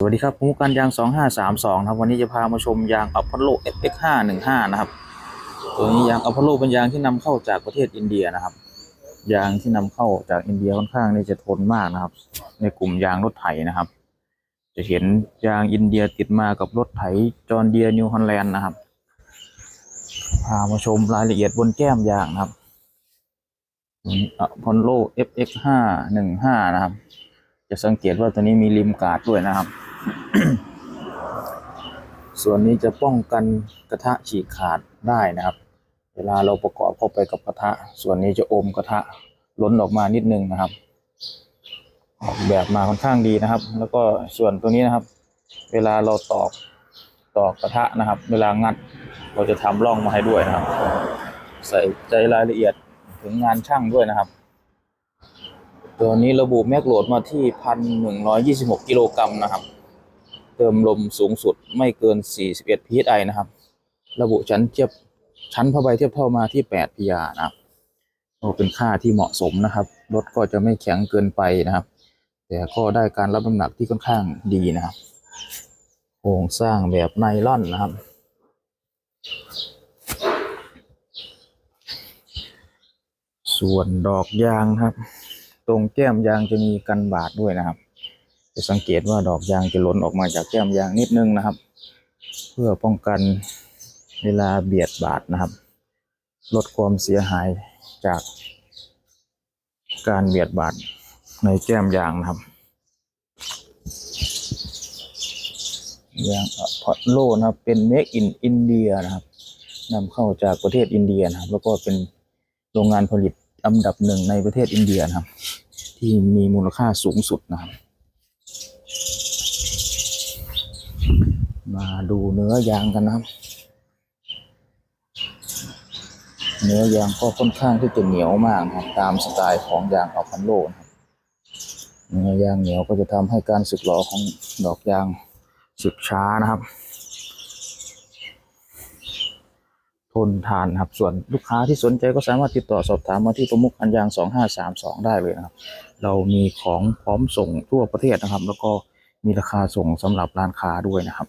สวัสดีครับผมกันยาง 2532ครับวันนี้จะพามาชมยางอัพพอลโล FX515 นะครับตัวนี้ยางอัพพอลโลเป็นยางที่นำเข้าจากประเทศอินเดียนะครับ ยางที่นำเข้าจากอินเดียค่อนข้างนี่จะทนมากนะครับ ในกลุ่มยางรถไถนะครับ จะเห็นยางอินเดียติดมากับรถไถจอร์เดียนิวฮอลแลนด์นะครับ พามาชมรายละเอียดบนแก้มยางนะครับอัพอลโล FX515 นะครับ จะสังเกตว่าตัวนี้มีริมกาดด้วยนะครับ ส่วนนี้จะป้องกันกระทะฉีกขาดได้นะครับ เวลาเราประกอบเข้าไปกับกระทะ ส่วนนี้จะอมกระทะล้นออกมานิดนึงนะครับ ออกแบบมาค่อนข้างดีนะครับ แล้วก็ส่วนตัวนี้นะครับ เวลาเราตอกตอกกระทะนะครับ เวลางัดเราจะทำร่องมาให้ด้วยนะครับ ใส่ใจรายละเอียดถึงงานช่างด้วยนะครับ ตัวนี้ระบุแม็กโหลดมาที่พันหนึ่งร้อยยี่สิบหกกิโลกรัมนะครับ เติมลมสูงสุดไม่เกินสี่สิบเอ็ด psi นะครับ ระบุชั้นเทียบชั้นผ้าใบเทียบเท่ามาที่แปด pr นะครับโอ้เป็นค่าที่เหมาะสมนะครับ รถก็จะไม่แข็งเกินไปนะครับ แต่ก็ได้การรับน้ำหนักที่ค่อนข้างดีนะครับ โครงสร้างแบบไนล่อนนะครับส่วนดอกยางครับ ตรงแก้มยางจะมีกันบาดด้วยนะครับ จะสังเกตว่าดอกยางจะหล่นออกมาจากแก้มยางนิดนึงนะครับ เพื่อป้องกันเวลาเบียดบาดนะครับ ลดความเสียหายจากการเบียดบาดในแก้มยางนะครับยางพอโลนะครับเป็น Make in India นะครับนำเข้าจากประเทศอินเดียนะครับ แล้วก็เป็นโรงงานผลิตอันดับหนึ่งในประเทศอินเดียนะครับ ที่มีมูลค่าสูงสุดนะครับ มา ดูเนื้อยางกันนะครับ เนื้อยางก็ค่อนข้างที่จะเหนียวมากนะครับตามสไตล์ของยางอัลพันโลนะครับเนื้อยางเหนียวก็จะทำให้การสึกหรอของดอกยางสึกช้านะครับ ทนทานครับส่วนลูกค้าที่สนใจก็สามารถติดต่อสอบถามมาที่ประมุขอันยาง 2532 ได้เลยนะครับ เรามีของพร้อมส่งทั่วประเทศนะครับ แล้วก็มีราคาส่งสำหรับร้านค้าด้วยนะครับ